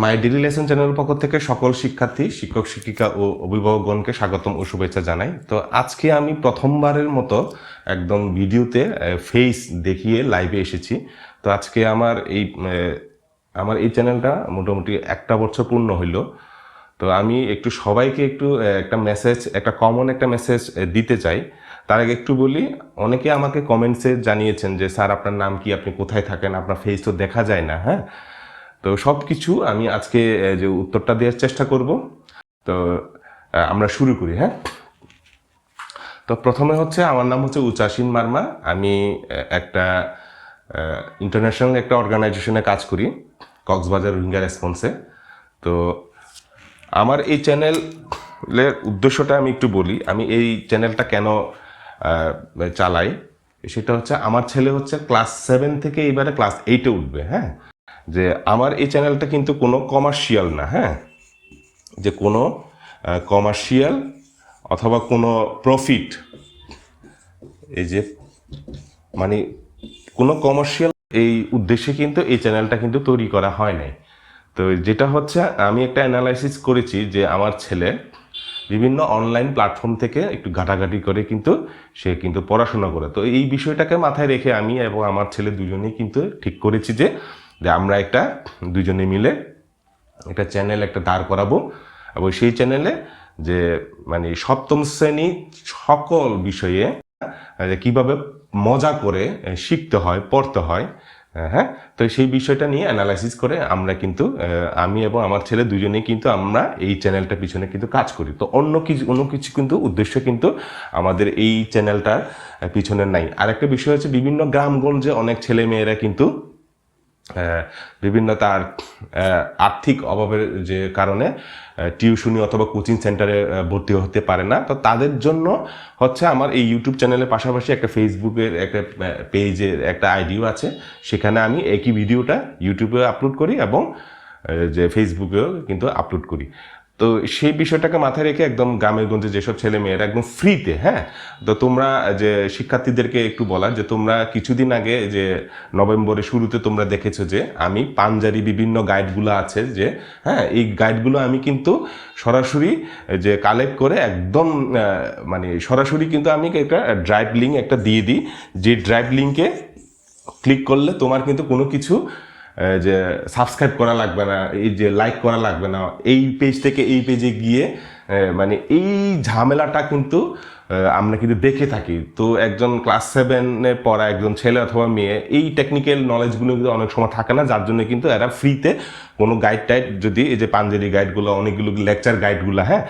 মাই daily lesson চ্যানেলের পক্ষ থেকে সকল শিক্ষার্থী, শিক্ষক, শিক্ষিকা ও অভিভাবকগণকে স্বাগতম ও শুভেচ্ছা জানাই। তো আজকে আমি প্রথমবারের মতো একদম ভিডিওতে ফেস দেখিয়ে লাইভে এসেছি। তো আজকে আমার এই আমার এই চ্যানেলটা মোটামুটি একটা বছর পূর্ণ হইল। তো আমি একটু সবাইকে একটু একটা মেসেজ একটা কমন একটা মেসেজ দিতে চাই। তার আগে একটু বলি, অনেকে আমাকে কমেন্টসে জানিয়েছেন যে, স্যার, আপনার নাম কি? আপনি কোথায় থাকেন? আপনার ফেস তো দেখা যায় না। হ্যাঁ? তো সব কিছু আমি আজকে যে উত্তরটা দেওয়ার চেষ্টা করব। তো আমরা শুরু করি হ্যাঁ? তো প্রথমে হচ্ছে, আমার নাম হচ্ছে উচাসিন মার্মা। আমি একটা ইন্টারন্যাশনাল একটা অর্গানাইজেশনে কাজ করি, কক্সবাজার রোহিঙ্গা রেসপন্সে তো আমার এই চ্যানেলের উদ্দেশ্যটা আমি একটু বলি, আমি এই চ্যানেলটা কেন চালাই? সেটা হচ্ছে, আমার ছেলে হচ্ছে ক্লাস সেভেন থেকে এবারে ক্লাস এইটে উঠবে হ্যাঁ? যে আমার এই চ্যানেলটা কিন্তু কোনো কমার্শিয়াল না হ্যাঁ? যে কোনো কমার্শিয়াল অথবা কোনো প্রফিট এই যে মানে কোনো কমার্শিয়াল এই উদ্দেশ্যে কিন্তু এই চ্যানেলটা কিন্তু তৈরি করা হয় নাই। তো যেটা হচ্ছে, আমি একটা অ্যানালাইসিস করেছি যে আমার ছেলে বিভিন্ন অনলাইন প্ল্যাটফর্ম থেকে একটু ঘাটাঘাটি করে কিন্তু সে কিন্তু পড়াশোনা করে। তো এই বিষয়টাকে মাথায় রেখে আমি এবং আমার ছেলে দুজনেই কিন্তু ঠিক করেছি যে যে আমরা একটা দুজনে মিলে একটা চ্যানেল একটা দাঁড় করাবো। এবং সেই চ্যানেলে যে মানে সপ্তম শ্রেণি সকল বিষয়ে কীভাবে মজা করে শিখতে হয়, পড়তে হয় হ্যাঁ? তো সেই বিষয়টা নিয়ে অ্যানালাইসিস করে আমরা কিন্তু আমি এবং আমার ছেলে দুজনেই কিন্তু আমরা এই চ্যানেলটার পিছনে কিন্তু কাজ করি। তো অন্য কিছু অন্য কিছু কিন্তু উদ্দেশ্য কিন্তু আমাদের এই চ্যানেলটার পিছনে নাই। আরেকটা বিষয় হচ্ছে বিভিন্ন গ্রামগঞ্জে অনেক ছেলে মেয়েরা কিন্তু বিভিন্ন তার আর্থিক অভাবের যে কারণে টিউশনি অথবা কোচিং সেন্টারে ভর্তি হতে পারে না। তো তাদের জন্য হচ্ছে আমার এই ইউটিউব চ্যানেলের পাশাপাশি একটা ফেসবুকের একটা পেজের একটা আইডিও আছে। সেখানে আমি একই ভিডিওটা ইউটিউবে আপলোড করি এবং যে ফেসবুকেও কিন্তু আপলোড করি। তো সেই বিষয়টাকে মাথায় রেখে একদম গ্রামের গঞ্জে যেসব ছেলে মেয়েরা একদম ফ্রিতে হ্যাঁ? তো তোমরা, যে শিক্ষার্থীদেরকে একটু বলা, যে তোমরা কিছুদিন আগে যে নভেম্বরের শুরুতে তোমরা দেখেছ যে আমি পাঞ্জারি বিভিন্ন গাইডগুলো আছে যে হ্যাঁ এই গাইডগুলো আমি কিন্তু সরাসরি, যে কালেক্ট করে একদম মানে সরাসরি কিন্তু আমি একটা ড্রাইভ লিঙ্ক একটা দিয়ে দিই, যে ড্রাইভ লিঙ্কে ক্লিক করলে তোমার কিন্তু কোনো কিছু যে সাবস্ক্রাইব করা লাগবে না, এই যে লাইক করা লাগবে না, এই পেজ থেকে এই পেজে গিয়ে মানে এই ঝামেলাটা কিন্তু আমরা কিন্তু দেখে থাকি। তো একজন ক্লাস সেভেনে পড়া একজন ছেলে অথবা মেয়ে, এই টেকনিক্যাল নলেজগুলো কিন্তু অনেক সময় থাকে না, যার জন্য কিন্তু এরা ফ্রিতে কোনো গাইড টাইড যদি, এই যে পাঞ্জাবি গাইডগুলো অনেকগুলো লেকচার গাইডগুলো হ্যাঁ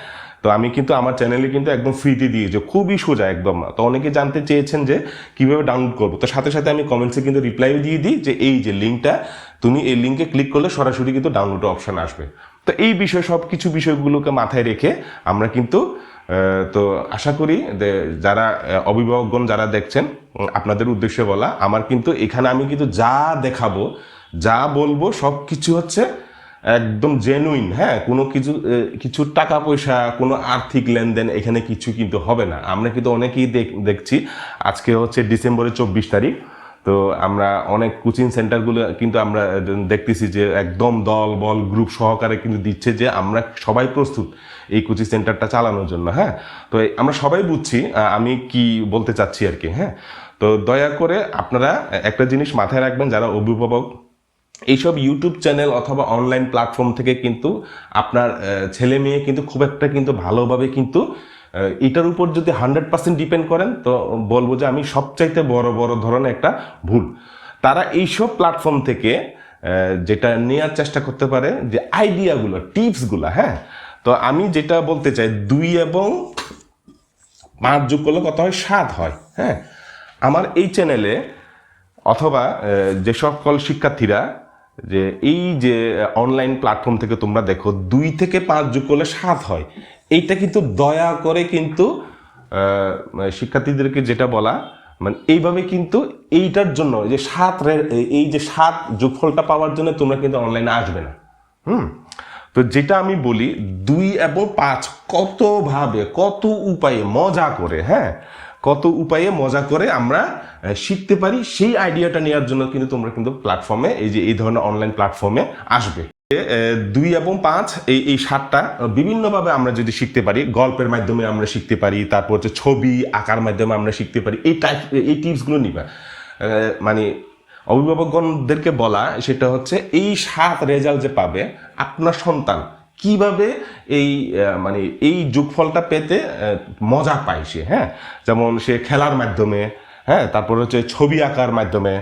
তো আমি কিন্তু আমার চ্যানেলে কিন্তু একদম ফ্রিতে দিয়েছি। খুবই সোজা, একদম। তো অনেকে জানতে চেয়েছেন যে কীভাবে ডাউনলোড করব। তো সাথে সাথে আমি কমেন্টসে কিন্তু রিপ্লাইও দিয়ে দিই যে এই যে লিঙ্কটা তুমি এই লিঙ্কে ক্লিক করলে সরাসরি কিন্তু ডাউনলোড অপশন আসবে। তো এই বিষয়, সব কিছু বিষয়গুলোকে মাথায় রেখে আমরা কিন্তু তো আশা করি যারা অভিভাবকগণ যারা দেখছেন আপনাদের উদ্দেশ্যে বলা, আমার কিন্তু এখানে আমি কিন্তু যা দেখাবো, যা বলব সব কিছু হচ্ছে একদম জেনুইন হ্যাঁ কোনো কিছু কিছু টাকা পয়সা, কোনো আর্থিক লেনদেন এখানে কিছু কিন্তু হবে না। আমরা কিন্তু অনেকেই দেখ- দেখছি, আজকে হচ্ছে ডিসেম্বরের চব্বিশ তারিখ, তো আমরা অনেক কোচিং সেন্টারগুলো কিন্তু আমরা দেখতেছি যে একদম দল, বল, গ্রুপ সহকারে কিন্তু দিচ্ছে যে আমরা সবাই প্রস্তুত এই কোচিং সেন্টারটা চালানোর জন্য হ্যাঁ। তো আমরা সবাই বুঝছি আমি কি বলতে চাচ্ছি আর কি হ্যাঁ। তো দয়া করে আপনারা একটা জিনিস মাথায় রাখবেন, যারা অভিভাবক এইসব ইউটিউব চ্যানেল অথবা অনলাইন প্ল্যাটফর্ম থেকে কিন্তু আপনার ছেলে মেয়ে কিন্তু খুব একটা কিন্তু ভালোভাবে কিন্তু এটার উপর যদি হান্ড্রেড পার্সেন্ট ডিপেন্ড করেন, তো বলব যে আমি সবচাইতে বড় বড় ধরনের একটা ভুল। তারা এইসব প্ল্যাটফর্ম থেকে যেটা নেওয়ার চেষ্টা করতে পারে যে আইডিয়াগুলো টিপসগুলো হ্যাঁ? তো আমি যেটা বলতে চাই, দুই এবং পাঁচ যোগ করলে কত হয়? সাত হয় হ্যাঁ? আমার এই চ্যানেলে অথবা যে সকল শিক্ষার্থীরা যে এই যে অনলাইন প্ল্যাটফর্ম থেকে তোমরা দেখো, দুই থেকে পাঁচ যোগ করলে সাত হয়। এইটা কিন্তু দয়া করে কিন্তু শিক্ষার্থীদেরকে যেটা বলা মানে এইভাবে কিন্তু এইটার জন্য যে সাত এই যে সাত যোগফলটা পাওয়ার জন্য তোমরা কিন্তু অনলাইনে আসবে না। হুম? তো যেটা আমি বলি, দুই এবং পাঁচ কতভাবে কত উপায়ে, মজা করে হ্যাঁ? কত উপায়ে মজা করে আমরা শিখতে পারি, সেই আইডিয়াটা নেওয়ার জন্য কিন্তু তোমরা কিন্তু প্ল্যাটফর্মে এই যে এই ধরনের অনলাইন প্ল্যাটফর্মে আসবে। দুই এবং পাঁচ, এই এই সাতটা বিভিন্নভাবে আমরা যদি শিখতে পারি, গল্পের মাধ্যমে আমরা শিখতে পারি, তারপর হচ্ছে ছবি, আঁকার মাধ্যমে আমরা শিখতে পারি, এই টাইপ এই টিপসগুলো নিবা। মানে অভিভাবকগণদেরকে বলা, সেটা হচ্ছে এই সাত রেজাল্ট যে পাবে, আপনার সন্তান কীভাবে এই মানে এই যোগফলটা পেতে মজা পায় সে হ্যাঁ? যেমন সে খেলার মাধ্যমে হ্যাঁ? তারপর হচ্ছে ছবি আঁকার মাধ্যমে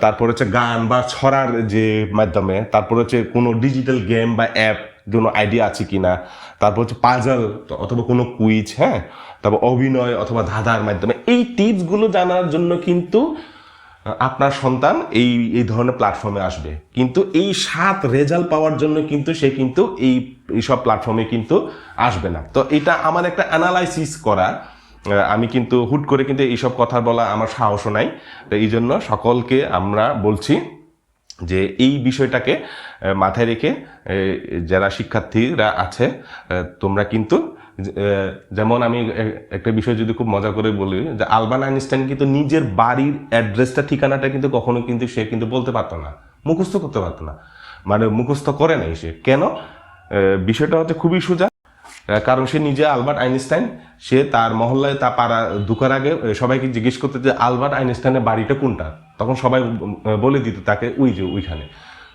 তারপর হচ্ছে গান বা ছড়ার যে মাধ্যমে, তারপর হচ্ছে কোনো ডিজিটাল গেম বা অ্যাপ কোনো আইডিয়া আছে কিনা, তারপর হচ্ছে পাজল অথবা কোনো কুইজ হ্যাঁ? তারপর অভিনয় অথবা ধাঁধার মাধ্যমে, এই টিপসগুলো জানার জন্য কিন্তু আপনার সন্তান এই এই ধরনের প্ল্যাটফর্মে আসবে। কিন্তু এই সাত রেজাল্ট পাওয়ার জন্য কিন্তু সে কিন্তু এই এইসব প্ল্যাটফর্মে কিন্তু আসবে না। তো এটা আমার একটা অ্যানালাইসিস করা আমি কিন্তু হুট করে কিন্তু এইসব কথা বলা আমার সাহসও নাই। তো এই জন্য সকলকে আমরা বলছি যে এই বিষয়টাকে মাথায় রেখে যারা শিক্ষার্থীরা আছে তোমরা কিন্তু যেমন আমি একটা বিষয় যদি খুব মজা করে বলি, যে আলবান আইনস্টাইন কিন্তু নিজের বাড়ির অ্যাড্রেসটা, ঠিকানাটা কিন্তু কখনো কিন্তু সে কিন্তু বলতে পারতো না, মুখস্থ করতে পারতো না। মানে মুখস্থ করে নাই সে। কেন? বিষয়টা হচ্ছে খুবই সোজা। কারণ সে নিজে আলবার্ট আইনস্টাইন, সে তার মহল্লায় তা পাড়া ঢুকার আগে সবাইকে জিজ্ঞেস করতে যে আলবার্ট আইনস্টাইনের বাড়িটা কোনটা? তখন সবাই বলে দিত তাকে, ওই যে ওইখানে।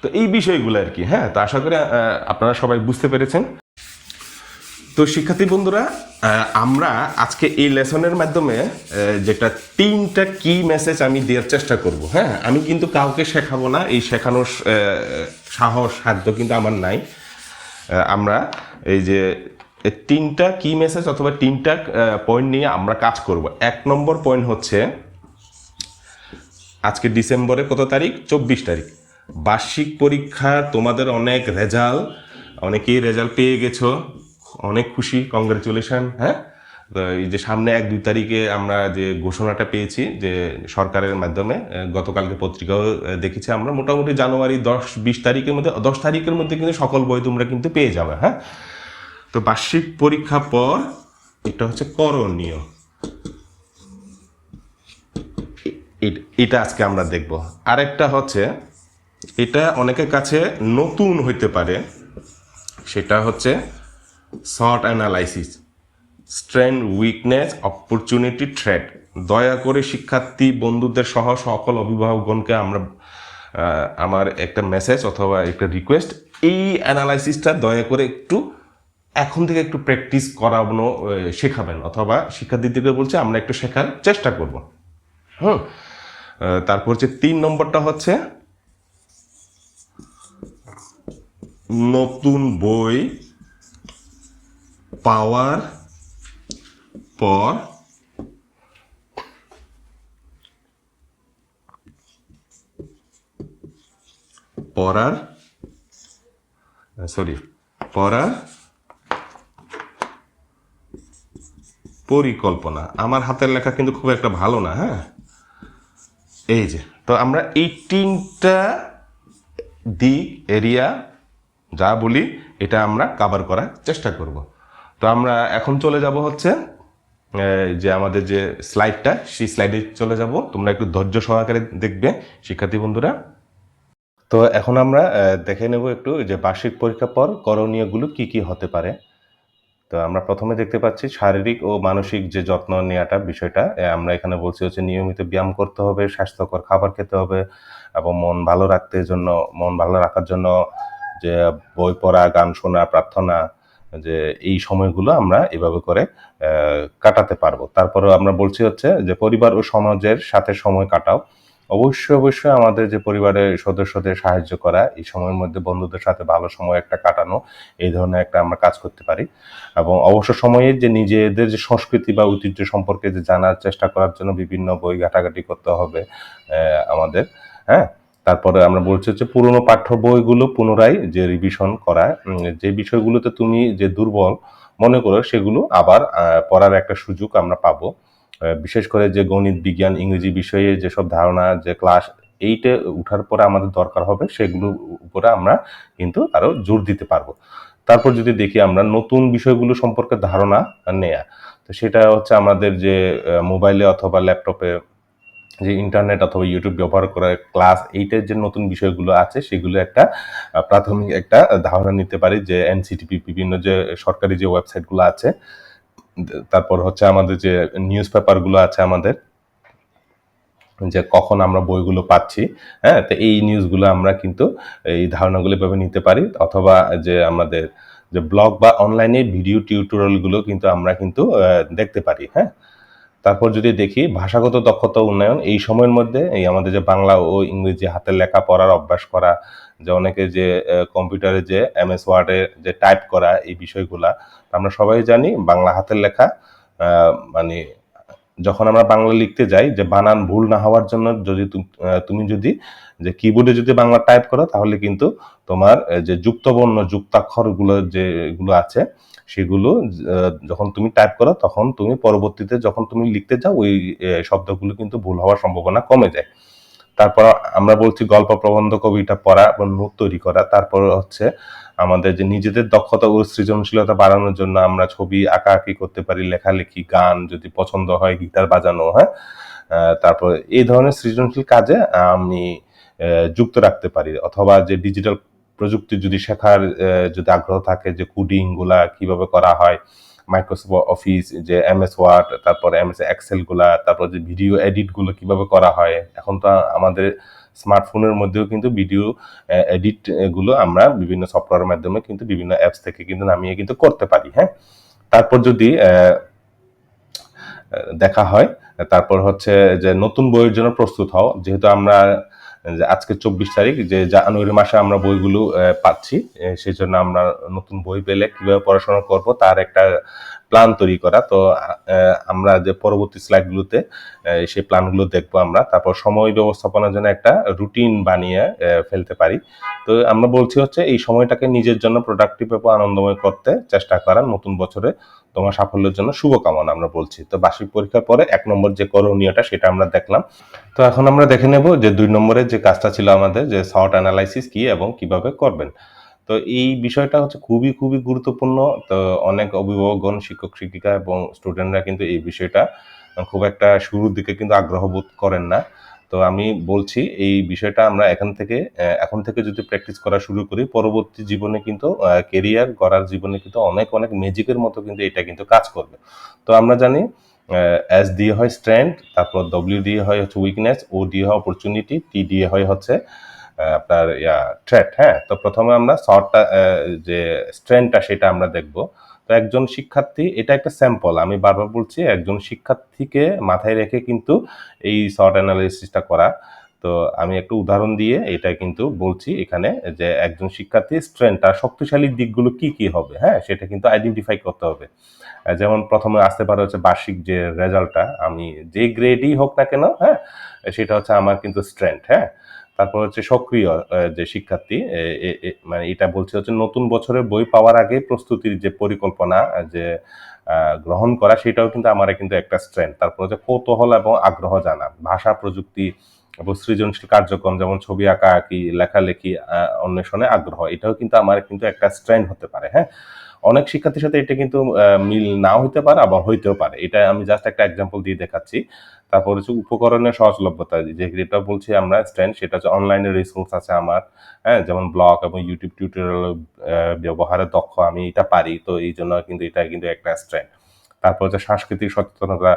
তো এই বিষয়গুলো আর কি হ্যাঁ? তো আশা করি আপনারা সবাই বুঝতে পেরেছেন। তো শিক্ষার্থী বন্ধুরা আমরা আজকে এই লেসনের মাধ্যমে যেটা তিনটা কি মেসেজ আমি দেওয়ার চেষ্টা করব হ্যাঁ? আমি কিন্তু কাউকে শেখাবো না, এই শেখানোর সাহস, সাধ্য কিন্তু আমার নাই। আমরা এই যে তিনটা কি মেসেজ অথবা তিনটা পয়েন্ট নিয়ে আমরা কাজ করব। এক নম্বর পয়েন্ট হচ্ছে, আজকে ডিসেম্বরে কত তারিখ? চব্বিশ তারিখ। বার্ষিক পরীক্ষা, তোমাদের অনেক রেজাল্ট, অনেকেই রেজাল্ট পেয়ে গেছো। অনেক খুশি কংগ্রেচুলেশন হ্যাঁ? এই যে সামনে এক, দুই তারিখে আমরা যে ঘোষণাটা পেয়েছি যে সরকারের মাধ্যমে গতকালকে পত্রিকাও দেখেছি আমরা, মোটামুটি জানুয়ারি দশ, বিশ তারিখের মধ্যে, দশ তারিখের মধ্যে কিন্তু সকল বই তোমরা কিন্তু পেয়ে যাবে হ্যাঁ? তো বার্ষিক পরীক্ষা পর, এটা হচ্ছে করণীয়। এটা আজকে আমরা দেখব। আরেকটা হচ্ছে, এটা অনেকের কাছে নতুন হইতে পারে, সেটা হচ্ছে short analysis, strength weakness, opportunity threat. দয়া করে শিক্ষার্থী বন্ধুদের সহ সকল অভিভাবকগণকে আমরা আমার একটা মেসেজ অথবা একটা রিকোয়েস্ট এই অ্যানালাইসিসটা দয়া করে একটু এখন থেকে একটু প্র্যাকটিস করানো শেখাবেন। অথবা শিক্ষার্থীদেরকে বলছে, আমরা একটু শেখার চেষ্টা করব। হুম। তারপর হচ্ছে তিন নম্বরটা হচ্ছে, নতুন বই পাওয়ার পর পড়ার, সরি, পড়ার পরিকল্পনা। আমার হাতের লেখা কিন্তু খুব একটা ভালো না হ্যাঁ? এই যে, তো আমরা এই তিনটা দিক, এরিয়া, যা বলি, এটা আমরা কাভার করার চেষ্টা করব। তো আমরা এখন চলে যাব হচ্ছে যে আমাদের যে স্লাইডটা সেই স্লাইডে চলে যাব। তোমরা একটু ধৈর্য সহকারে দেখবে, শিক্ষার্থী বন্ধুরা। তো এখন আমরা দেখে নেব একটু যে বার্ষিক পরীক্ষার পর করণীয়গুলো কি কি হতে পারে। তো আমরা প্রথমে দেখতে পাচ্ছি শারীরিক ও মানসিক যে যত্ন নেওয়াটা বিষয়টা আমরা এখানে বলছি হচ্ছে নিয়মিত ব্যায়াম করতে হবে, স্বাস্থ্যকর খাবার খেতে হবে এবং মন ভালো রাখতে জন্য, মন ভালো রাখার জন্য যে বই পড়া, গান শোনা, প্রার্থনা যে এই সময়গুলো আমরা এভাবে করে কাটাতে পারব। তারপরে আমরা বলছি হচ্ছে যে পরিবার ও সমাজের সাথে সময় কাটাও। অবশ্যই অবশ্যই আমাদের যে পরিবারের সদস্যদের সাহায্য করা, এই সময়ের মধ্যে বন্ধুদের সাথে ভালো সময় একটা কাটানো, এই ধরনের একটা আমরা কাজ করতে পারি। এবং অবসর সময়ে যে নিজেদের যে সংস্কৃতি বা ঐতিহ্য সম্পর্কে যে জানার চেষ্টা করার জন্য বিভিন্ন বই ঘাটাঘাটি করতে হবে আমাদের হ্যাঁ? তারপরে আমরা বলছি হচ্ছে পুরনো পাঠ্য বইগুলো পুনরায় যে রিভিশন করা যে বিষয়গুলোতে তুমি যে দুর্বল মনে করো সেগুলো আবার পড়ার একটা সুযোগ আমরা পাবো। বিশেষ করে যে গণিত, বিজ্ঞান, ইংরেজি বিষয়ে যেসব ধারণা, যে ক্লাস এইটে উঠার পরে আমাদের দরকার হবে সেগুলো উপরে আমরা কিন্তু আরও জোর দিতে পারব। তারপর যদি দেখি আমরা নতুন বিষয়গুলো সম্পর্কে ধারণা নেয়া, তো সেটা হচ্ছে আমাদের যে মোবাইলে অথবা ল্যাপটপে যে ইন্টারনেট অথবা ইউটিউব ব্যবহার করা ক্লাস এইটার যে নতুন বিষয়গুলো আছে, সেগুলো একটা প্রাথমিক একটা ধারণা নিতে পারি যে এনসিটিপি বিভিন্ন যে সরকারি যে ওয়েবসাইটগুলো আছে, তারপর হচ্ছে আমাদের যে নিউজ পেপারগুলো আছে আমাদের, যে কখন আমরা বইগুলো পাচ্ছি হ্যাঁ তো এই নিউজগুলো আমরা কিন্তু এই ধারণাগুলো এভাবে নিতে পারি, অথবা যে আমাদের যে ব্লগ বা অনলাইনে ভিডিও টিউটোরিয়ালগুলো কিন্তু আমরা কিন্তু দেখতে পারি হ্যাঁ। তারপর যদি দেখি ভাষাগত দক্ষতা উন্নয়ন, এই সময়ের মধ্যে এই আমাদের যে বাংলা ও ইংরেজি হাতের লেখা পড়ার অভ্যাস করা, যে অনেকে যে কম্পিউটারে যে এম এস ওয়ার্ডে যে টাইপ করা এই বিষয়গুলা আমরা সবাই জানি বাংলা হাতের লেখা মানে যখন আমরা বাংলা লিখতে যাই, যে বানান ভুল না হওয়ার জন্য যদি তুমি যদি যে কিবোর্ডে যদি বাংলা টাইপ করো, তাহলে কিন্তু তোমার যে যুক্তবর্ণ যুক্তাক্ষরগুলো যেগুলো আছে সেগুলো যখন তুমি টাইপ করো, তখন তুমি পরবর্তীতে যখন তুমি লিখতে যাও, ওই শব্দগুলো কিন্তু ভুল হওয়ার সম্ভাবনা কমে যায়। তারপর আমরা বলছি গল্প প্রবন্ধ কবিতা পড়া এবং নোট তৈরি করা। তারপর হচ্ছে আমাদের যে নিজেদের দক্ষতা ও সৃজনশীলতা বাড়ানোর জন্য আমরা ছবি আঁকাআঁকি করতে পারি, লেখালেখি, গান যদি পছন্দ হয়, গিটার বাজানো হ্যাঁ? তারপর এই ধরনের সৃজনশীল কাজে আমি যুক্ত রাখতে পারি। অথবা যে ডিজিটাল প্রযুক্তি যদি শেখার যদি আগ্রহ থাকে যে কুডিংগুলা কীভাবে করা হয় মাইক্রোসফট অফিস যে এম এস ওয়ার্ড তারপর এম এস এক্সেলগুলা, তারপর যে ভিডিও এডিটগুলো কীভাবে করা হয়, এখন তো আমাদের স্মার্টফোনের মধ্যেও কিন্তু ভিডিও এডিটগুলো আমরা বিভিন্ন সফটওয়্যারের মাধ্যমে কিন্তু বিভিন্ন অ্যাপস থেকে কিন্তু নামিয়ে কিন্তু করতে পারি হ্যাঁ? তারপর যদি দেখা হয়, তারপর হচ্ছে যে নতুন বইয়ের জন্য প্রস্তুত হও, যেহেতু আমরা যে আজকে চব্বিশ তারিখ, যে জানুয়ারি মাসে আমরা বইগুলো পাচ্ছি সেই জন্য আমরা নতুন বই পেলে কীভাবে পড়াশোনা করব তার একটা প্ল্যান তৈরি করা। তো আমরা যে পরবর্তী স্লাইডগুলোতে সেই প্ল্যানগুলো দেখব আমরা। তারপর সময় ব্যবস্থাপনার জন্য একটা রুটিন বানিয়ে ফেলতে পারি। তো আমরা বলছি হচ্ছে, এই সময়টাকে নিজের জন্য প্রোডাক্টিভ এবং আনন্দময় করতে চেষ্টা করা নতুন বছরে তোমার সাফল্যের জন্য শুভকামনা আমরা বলছি। তো বার্ষিক পরীক্ষার পরে এক নম্বর যে করণীয়টা সেটা আমরা দেখলাম। তো এখন আমরা দেখে নেব যে দুই নম্বরের যে কাজটা ছিল আমাদের, যে শর্ট অ্যানালাইসিস কি এবং কীভাবে করবেন। তো এই বিষয়টা হচ্ছে খুবই খুবই গুরুত্বপূর্ণ। তো অনেক অভিভাবকগণ, শিক্ষক, শিক্ষিকা এবং স্টুডেন্টরা কিন্তু এই বিষয়টা খুব একটা শুরুর দিকে কিন্তু আগ্রহ বোধ করেন না। তো আমি বলছি এই বিষয়টা আমরা এখান থেকে এখন থেকে যদি প্র্যাকটিস করা শুরু করি, পরবর্তী জীবনে কিন্তু কেরিয়ার গড়ার জীবনে কিন্তু অনেক অনেক ম্যাজিকের মতো কিন্তু এটা কিন্তু কাজ করবে। তো আমরা জানি এস দিয়ে হয় স্ট্রেংথ তারপর ডব্লিউ দিয়ে হয় হচ্ছে উইকনেস ও দিয়ে হয় অপরচুনিটি টি দিয়ে হয় হচ্ছে আপনার ইয়া থ্রেট হ্যাঁ? তো প্রথমে আমরা শর্টটা যে স্ট্রেংথটা সেটা আমরা দেখব। তো একজন শিক্ষার্থী, এটা একটা স্যাম্পল আমি বারবার বলছি, একজন শিক্ষার্থীকে মাথায় রেখে কিন্তু এই শর্ট অ্যানালাইসিসটা করা। তো আমি একটু উদাহরণ দিয়ে এটা কিন্তু বলছি এখানে যে একজন শিক্ষার্থী স্ট্রেংথ তার শক্তিশালী দিকগুলো কি কি হবে হ্যাঁ? সেটা কিন্তু আইডেন্টিফাই করতে হবে। যেমন প্রথমে আসতে পারে হচ্ছে বার্ষিক যে রেজাল্টটা আমি যে গ্রেডই হোক না কেন হ্যাঁ? সেটা হচ্ছে আমার কিন্তু স্ট্রেংথ হ্যাঁ? তারপর হচ্ছে সক্রিয় যে শিক্ষার্থী মানে এটা বলছে হচ্ছে নতুন বছরের বই পাওয়ার আগে প্রস্তুতির যে পরিকল্পনা, যে গ্রহণ করা, সেটাও কিন্তু আমার কিন্তু একটা স্ট্রেংথ তারপর হচ্ছে কৌতূহল এবং আগ্রহ জানা, ভাষা, প্রযুক্তি এবং সৃজনশীল কার্যক্রম যেমন ছবি আঁকা আঁকি লেখালেখি অন্বেষণে আগ্রহ, এটাও কিন্তু আমার কিন্তু একটা স্ট্রেংথ হতে পারে হ্যাঁ? অনেক শিক্ষার্থীর সাথে এটা কিন্তু মিল নাও হইতে পারে, আবার হইতেও পারে। এটা আমি জাস্ট একটা এক্সাম্পল দিয়ে দেখাচ্ছি। তারপর হচ্ছে উপকরণের সহজলভ্যতা যেটা বলছি আমরা স্ট্যান্ড সেটা হচ্ছে অনলাইনে রিসোর্স আছে আমার হ্যাঁ? যেমন ব্লগ এবং ইউটিউব টিউটোরিয়াল ব্যবহারে দক্ষ, আমি এটা পারি, তো এই জন্য কিন্তু এটা কিন্তু একটা স্ট্রেন্থ তারপর হচ্ছে সাংস্কৃতিক সচেতনতা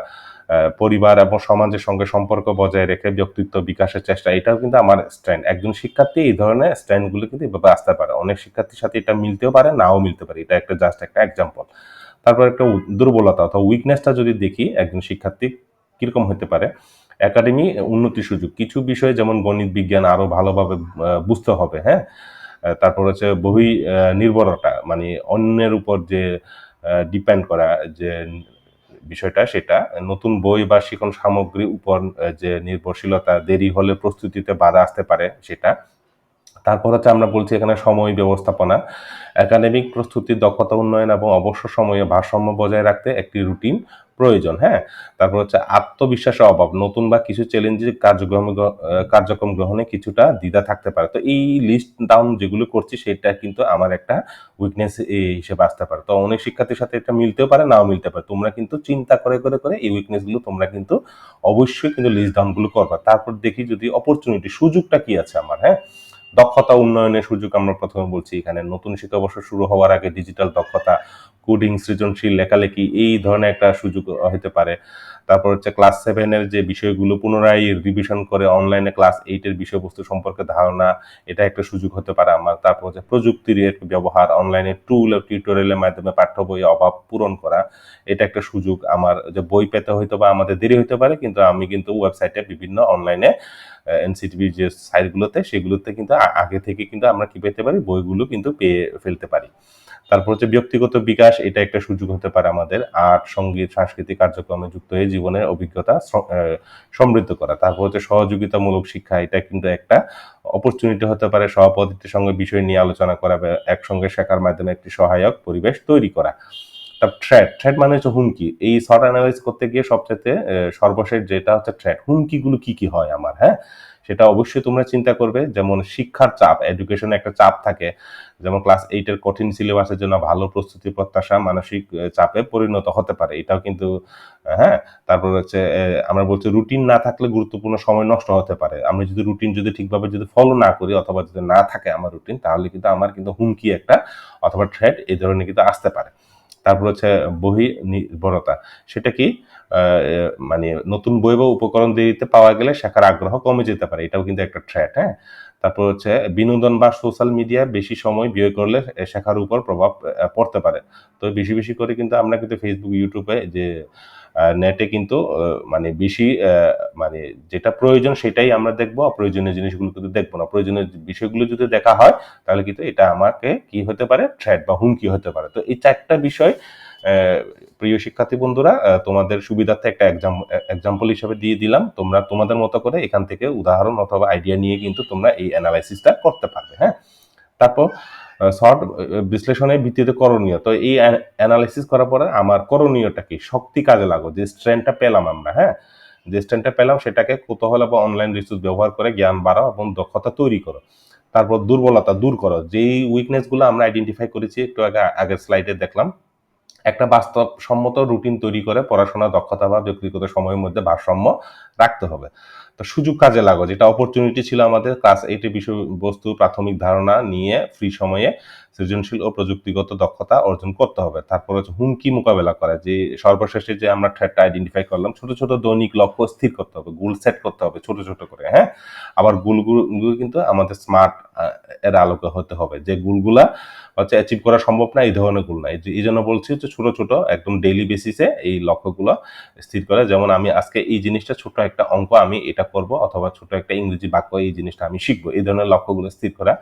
পরিবার এবং সমাজের সঙ্গে সম্পর্ক বজায় রেখে ব্যক্তিত্ব বিকাশের চেষ্টা, এটাও কিন্তু আমার স্ট্রেন্থ একজন শিক্ষার্থী এই ধরনের স্ট্রেন্থগুলো কিন্তু এভাবে আসতে পারে। অনেক শিক্ষার্থীর সাথে এটা মিলতেও পারে, নাও মিলতে পারে। এটা একটা জাস্ট একটা এক্সাম্পল তারপর একটা দুর্বলতা অথবা উইকনেসটা যদি দেখি, একজন শিক্ষার্থী কীরকম হতে পারে? একাডেমি উন্নতি সুযোগ। কিছু বিষয়ে যেমন গণিত, বিজ্ঞান আরও ভালোভাবে বুঝতে হবে হ্যাঁ? তারপর হচ্ছে বহি নির্ভরতা মানে অন্যের উপর যে ডিপেন্ড করা যে বিষয়টা, সেটা নতুন বই বা শিখন সামগ্রী উপর যে নির্ভরশীলতা দেরি হলে প্রস্তুতিতে বাধা আসতে পারে, সেটা তারপর হচ্ছে আমরা বলছি এখানে সময় ব্যবস্থাপনা, একাডেমিক প্রস্তুতির দক্ষতা উন্নয়ন এবং অবসর সময়ে ভারসাম্য বজায় রাখতে একটি রুটিন প্রয়োজন হ্যাঁ? তারপর হচ্ছে আত্মবিশ্বাসের অভাব, নতুন বা কিছু চ্যালেঞ্জের কার্যক্রম কার্যক্রম গ্রহণে কিছুটা দ্বিধা থাকতে পারে। তো এই লিস্ট ডাউন যেগুলো করছি সেটা কিন্তু আমার একটা উইকনেস হিসেবে আসতে পারে। তো অনেক শিক্ষার্থীর সাথে এটা মিলতেও পারে, নাও মিলতে পারে। তোমরা কিন্তু চিন্তা করে করে করে এই উইকনেসগুলো তোমরা কিন্তু অবশ্যই কিন্তু লিস্ট ডাউনগুলো করবা। তারপর দেখি যদি অপরচুনিটি সুযোগটা কি আছে আমার হ্যাঁ? দক্ষতা উন্নয়নের সুযোগ আমরা প্রথমে বলছি এখানে। নতুন শিক্ষাবর্ষ শুরু হওয়ার আগে ডিজিটাল দক্ষতা কোডিং সৃজনশীল লেখালেখি, এই ধরনের একটা সুযোগ হতে পারে। তারপর হচ্ছে ক্লাস সেভেনের যে বিষয়গুলো পুনরায় রিভিশন করে অনলাইনে ক্লাস এইটের বিষয়বস্তু সম্পর্কে ধারণা, এটা একটা সুযোগ হতে পারে আমার। তারপর হচ্ছে প্রযুক্তির ব্যবহার অনলাইনে টুল টিউটোরিয়ালের মাধ্যমে পাঠ্য বই অভাব পূরণ করা, এটা একটা সুযোগ আমার। যে বই পেতে হয়তো বা আমাদের দেরি হতে পারে, কিন্তু আমি কিন্তু ওয়েবসাইটে বিভিন্ন অনলাইনে এনসিটিভির যে সাইটগুলোতে সেগুলোতে কিন্তু আগে থেকে কিন্তু আমরা কি পেতে পারি? বইগুলো কিন্তু পেয়ে ফেলতে পারি। তারপর হচ্ছে ব্যক্তিগত বিকাশ, এটা একটা সুযোগ হতে পারে আমাদের। আর্ট সংগীত, সাংস্কৃতিক কার্যক্রমে যুক্ত হয়ে জীবনের অভিজ্ঞতা সমৃদ্ধ করা। তারপর হচ্ছে সহযোগিতামূলক শিক্ষা, এটা কিন্তু একটা অপরচুনিটি হতে পারে। সহপতিত্বের সঙ্গে বিষয় নিয়ে আলোচনা করা একসঙ্গে শেখার মাধ্যমে একটি সহায়ক পরিবেশ তৈরি করা। তার থ্রেড থ্রেড মানে হচ্ছে হুমকি। এই শর্ট অ্যানালাইজ করতে গিয়ে সবচেয়ে সর্বশেষ যেটা হচ্ছে থ্রেড হুমকিগুলো কি কি হয় আমার হ্যাঁ? সেটা অবশ্যই তোমরা চিন্তা করবে। যেমন শিক্ষার চাপ এডুকেশনে একটা চাপ থাকে। যেমন ক্লাস এইটের কঠিন সিলেবাসের জন্য ভালো প্রস্তুতি, প্রত্যাশা, মানসিক চাপে পরিণত হতে পারে। এটাও কিন্তু হ্যাঁ? তারপর হচ্ছে আমরা বলছি রুটিন না থাকলে গুরুত্বপূর্ণ সময় নষ্ট হতে পারে। আমি যদি রুটিন যদি ঠিকভাবে যদি ফলো না করি অথবা যদি না থাকে আমার রুটিন তাহলে কিন্তু আমার কিন্তু হুমকি একটা অথবা থ্রেড এই ধরনের কিন্তু আসতে পারে। তারপর হচ্ছে বহি নির্ভরতা। সেটা কি? মানে নতুন বই বা উপকরণ দিতে পাওয়া গেলে শেখার আগ্রহ কমে যেতে পারে। এটাও কিন্তু একটা ট্র্যাট হ্যাঁ? তারপর হচ্ছে বিনোদন বা সোশ্যাল মিডিয়া বেশি সময় বিয়ে করলে শেখার উপর প্রভাব পড়তে পারে। তো বেশি বেশি করে কিন্তু আমরা কিন্তু ফেসবুক ইউটিউবে যে নেটে কিন্তু মানে বেশি মানে যেটা প্রয়োজন সেটাই আমরা দেখব, অপ্রয়োজনীয় জিনিসগুলো কিন্তু দেখব না। প্রয়োজনীয় বিষয়গুলো যদি দেখা হয়, তাহলে কিন্তু এটা আমাকে কি হতে পারে? থ্রেট বা হুমকি হতে পারে। তো এই চারটা বিষয় প্রিয় শিক্ষার্থী বন্ধুরা তোমাদের সুবিধার্থে একটা এক্সাম এক্সাম্পল হিসেবে দিয়ে দিলাম। তোমরা তোমাদের মতো করে এখান থেকে উদাহরণ অথবা আইডিয়া নিয়ে কিন্তু তোমরা এই অ্যানালাইসিসটা করতে পারবে হ্যাঁ? তারপর শর্ট বিশ্লেষণের ভিত্তিতে করণীয়। তো এই অ্যানালাইসিস করার পরে আমার করণীয়টা কি? শক্তি কাজে লাগো, যে স্ট্রেন্থটা পেলাম আমরা হ্যাঁ? যে স্ট্রেন্থটা পেলাম, সেটাকে কৌতূহল বা অনলাইন রিসোর্স ব্যবহার করে জ্ঞান বাড়াও এবং দক্ষতা তৈরি করো। তারপর দুর্বলতা দূর করো। যেই উইকনেসগুলো আমরা আইডেন্টিফাই করেছি, একটু আগে, আগের স্লাইডে দেখলাম, একটা বাস্তবসম্মত রুটিন তৈরি করে পড়াশোনা, দক্ষতা বা ব্যক্তিগত সময়ের মধ্যে ভারসাম্য রাখতে হবে। তো সুযোগ কাজে লাগো। যেটা অপরচুনিটি ছিল আমাদের ক্লাস এইটের বিষয়বস্তু, প্রাথমিক ধারণা নিয়ে ফ্রি সময়ে সৃজনশীল ও প্রযুক্তিগত দক্ষতা অর্জন করতে হবে। তারপর হচ্ছে হুমকি মোকাবেলা করা, যে সর্বশেষে যে আমরা থ্রেডটা আইডেন্টিফাই করলাম, ছোট ছোট দৈনিক লক্ষ্য স্থির করতে হবে গুল সেট করতে হবে ছোট ছোট করে হ্যাঁ? আবার গুলগুলো কিন্তু আমাদের স্মার্ট এর আলোকে হতে হবে। যে গুলগুলা হচ্ছে অ্যাচিভ করা সম্ভব না, এই ধরনের গুল না এই জন্য বলছি হচ্ছে ছোট ছোট, একদম ডেইলি বেসিসে এই লক্ষ্যগুলো স্থির করে। যেমন আমি আজকে এই জিনিসটা ছোট একটা অঙ্ক, আমি এটা করব অথবা ছোট একটা ইংরেজি বাক্য এই জিনিসটা আমি শিখব। এই ধরনের লক্ষ্যগুলো স্থির করা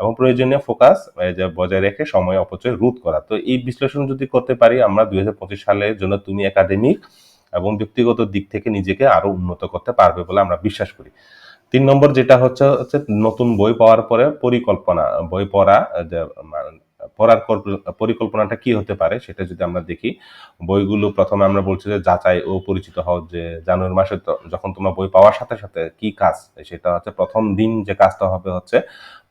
এবং প্রয়োজনীয় ফোকাস বজায় রেখে সময় অপচয় রোধ করা। তো এই বিশ্লেষণ যদি করতে পারি, আমরা দুই হাজার পঁচিশ সালের জন্য তুমি একাডেমিক এবং ব্যক্তিগত দিক থেকে নিজেকে আরও উন্নত করতে পারবে বলে আমরা বিশ্বাস করি। তিন নম্বর যেটা হচ্ছে হচ্ছে নতুন বই পাওয়ার পরে পরিকল্পনা। বই পড়া পড়ার পরিকল্পনাটা কি হতে পারে সেটা যদি আমরা দেখি, বইগুলো প্রথমে আমরা বলছি যে যাচাই ও পরিচিত হও, যে জানুয়ারি মাসে যখন তোমরা বই পাওয়ার সাথে সাথে কি কাজ, সেটা হচ্ছে প্রথম দিন যে কাজটা হবে হচ্ছে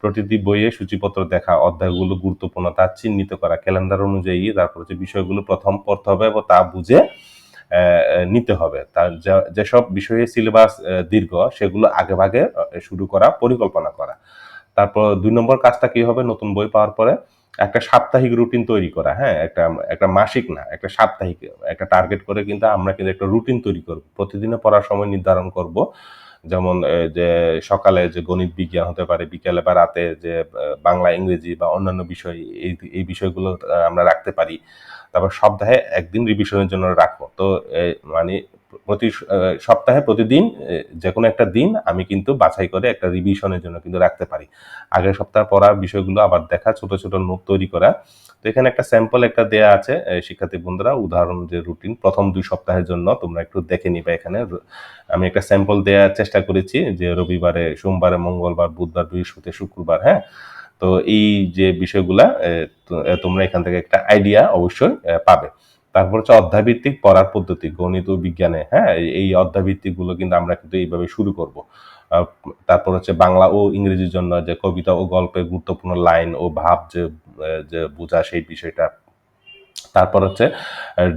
প্রতিটি বইয়ে সূচিপত্র দেখা, অধ্যায়গুলো গুরুত্বপূর্ণ, তা চিহ্নিত করা, ক্যালেন্ডার অনুযায়ী, তারপর হচ্ছে বিষয়গুলো প্রথম পড়তে হবে এবং তা বুঝে নিতে হবে। তার যেসব বিষয়ে সিলেবাস দীর্ঘ, সেগুলো আগে ভাগে শুরু করা, পরিকল্পনা করা। তারপর দুই নম্বর কাজটা কি হবে? নতুন বই পাওয়ার পরে একটা সাপ্তাহিক রুটিন তৈরি করা হ্যাঁ? একটা একটা মাসিক না, একটা সাপ্তাহিক, একটা টার্গেট করে কিন্তু আমরা কিন্তু একটা রুটিন তৈরি করব। প্রতিদিনে পড়ার সময় নির্ধারণ করব। যেমন যে সকালে যে গণিত বিজ্ঞান হতে পারে, বিকেলে বা রাতে যে বাংলা, ইংরেজি বা অন্যান্য বিষয়, এই এই বিষয়গুলো আমরা রাখতে পারি। তারপর সপ্তাহে একদিন রিভিশনের জন্য রাখব। তো মানে প্রতি সপ্তাহে প্রতিদিন যে কোনো একটা দিন আমি কিন্তু বাছাই করে একটা রিভিশনের জন্য কিন্তু রাখতে পারি। আগের সপ্তাহ পড়ার বিষয়গুলো আবার দেখা, ছোট ছোট নোট তৈরি করা। তো এখানে একটা স্যাম্পল একটা দেয়া আছে শিক্ষার্থী বন্ধুরা, উদাহরণ যে রুটিন প্রথম দুই সপ্তাহের জন্য তোমরা একটু দেখে নিবে এখানে। আমি একটা স্যাম্পল দেওয়ার চেষ্টা করেছি যে রবিবারে, সোমবারে, মঙ্গলবার, বুধবার, বৃহস্পতি, শুক্রবার হ্যাঁ? তো এই যে বিষয়গুলা তোমরা এখান থেকে একটা আইডিয়া অবশ্যই পাবে। তারপর হচ্ছে অধ্যায়ভিত্তিক পড়ার পদ্ধতি, গণিত ও বিজ্ঞানে হ্যাঁ? এই- এই অধ্যায়ভিত্তিকগুলো কিন্তু আমরা কিন্তু এইভাবে শুরু করব। তারপর হচ্ছে বাংলা ও ইংরেজির জন্য যে কবিতা ও গল্পের গুরুত্বপূর্ণ লাইন ও ভাব যে যে বোঝা সেই বিষয়টা। তারপর হচ্ছে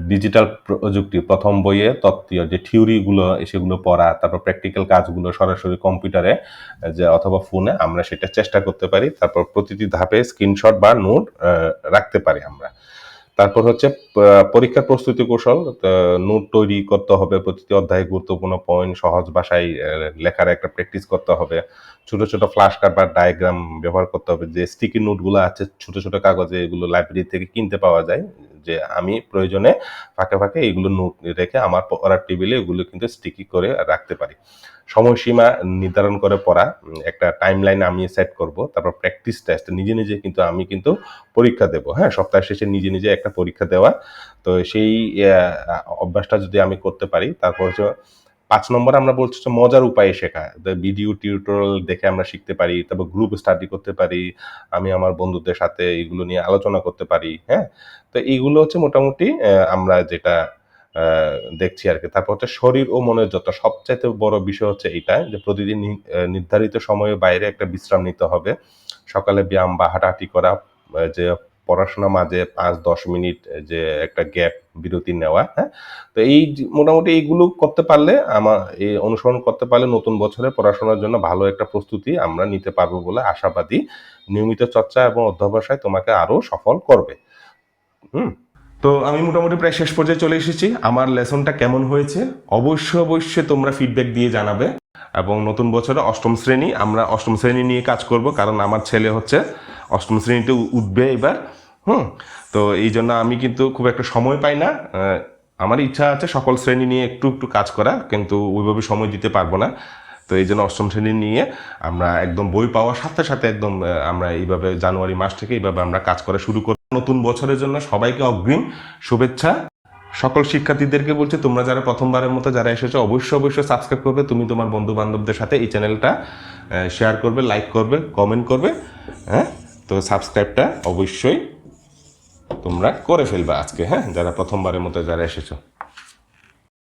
ডিজিটাল প্রযুক্তি প্রথম বইয়ে তত্ত্বীয় যে থিওরিগুলো, সেগুলো পড়া, তারপর প্র্যাকটিক্যাল কাজগুলো সরাসরি কম্পিউটারে, যে অথবা ফোনে আমরা সেটা চেষ্টা করতে পারি। তারপর প্রতিটি ধাপে স্ক্রিনশট বা নোট রাখতে পারি আমরা। তারপর হচ্ছে পরীক্ষার প্রস্তুতি কৌশল নোট তৈরি করতে হবে, প্রতিটি অধ্যায়ে গুরুত্বপূর্ণ পয়েন্ট সহজ ভাষায় লেখার একটা প্র্যাকটিস করতে হবে। ছোট ছোট ফ্ল্যাশ কার্ড বা ডায়াগ্রাম ব্যবহার করতে হবে, যে স্টিকি নোটগুলো আছে, ছোট ছোট কাগজে এগুলো লাইব্রেরি থেকে কিনতে পাওয়া যায়। যে আমি প্রয়োজনে ফাঁকে ফাঁকে এগুলো নোট রেখে আমার পড়ার টেবিলে এগুলো কিন্তু স্টিকি করে রাখতে পারি। সময়সীমা নির্ধারণ করে পড়া একটা টাইম লাইন আমি সেট করব, তারপর প্র্যাকটিস টেস্ট নিজে নিজে কিন্তু আমি কিন্তু পরীক্ষা দেব। হ্যাঁ সপ্তাহ শেষে নিজে নিজে একটা পরীক্ষা দেওয়া। তো সেই অভ্যাসটা যদি আমি করতে পারি, তারপর হচ্ছে পাঁচ নম্বর আমরা বলছি মজার উপায়ে শেখা। ভিডিও টিউটোরিয়াল দেখে আমরা শিখতে পারি, তারপর গ্রুপ স্টাডি করতে পারি, আমি আমার বন্ধুদের সাথে এগুলো নিয়ে আলোচনা করতে পারি হ্যাঁ? তো এইগুলো হচ্ছে মোটামুটি আমরা যেটা দেখছি আর কি। তারপর হচ্ছে শরীর ও মনের যত সবচাইতে বড় বিষয় হচ্ছে এটা যে প্রতিদিন নির্ধারিত সময়ের বাইরে একটা বিশ্রাম নিতে হবে। সকালে ব্যায়াম বা হাঁটাহাঁটি করা যে পড়াশোনা মাঝে পাঁচ, দশ মিনিট যে একটা গ্যাপ বিরতি নেওয়া হ্যাঁ? তো এই মোটামুটি এইগুলো করতে পারলে আমার এই অনুসরণ করতে পারলে নতুন বছরে পড়াশোনার জন্য ভালো একটা প্রস্তুতি আমরা নিতে পারব বলে আশাবাদী। নিয়মিত চর্চা এবং অধ্যবসায় তোমাকে আরও সফল করবে। হুম? তো আমি মোটামুটি প্রায় শেষ পর্যায়ে চলে এসেছি। আমার লেসনটা কেমন হয়েছে? অবশ্যই অবশ্যই তোমরা ফিডব্যাক দিয়ে জানাবে। এবং নতুন বছরে অষ্টম শ্রেণি, আমরা অষ্টম শ্রেণি নিয়ে কাজ করব, কারণ আমার ছেলে হচ্ছে অষ্টম শ্রেণীতে উঠবে এবার, হুম? তো এই জন্য আমি কিন্তু খুব একটা সময় পাই না। আমার ইচ্ছা আছে সকল শ্রেণি নিয়ে একটু একটু কাজ করা কিন্তু ওইভাবে সময় দিতে পারব না। তো এই জন্য অষ্টম শ্রেণি নিয়ে আমরা একদম বই পাওয়ার সাথে সাথে একদম আমরা এইভাবে জানুয়ারি মাস থেকে এইভাবে আমরা কাজ করা শুরু করব নতুন বছরের জন্য সবাইকে অগ্রিম শুভেচ্ছা। সকল শিক্ষার্থীদেরকে বলছি, তোমরা যারা প্রথমবারের মতো যারা এসেছ, অবশ্যই অবশ্যই সাবস্ক্রাইব করবে। তুমি তোমার বন্ধু বান্ধবদের সাথে এই চ্যানেলটা শেয়ার করবে লাইক করবে কমেন্ট করবে হ্যাঁ? তো সাবস্ক্রাইবটা অবশ্যই তোমরা করে ফেলবে আজকে হ্যাঁ? যারা প্রথমবারের মতো যারা এসেছ।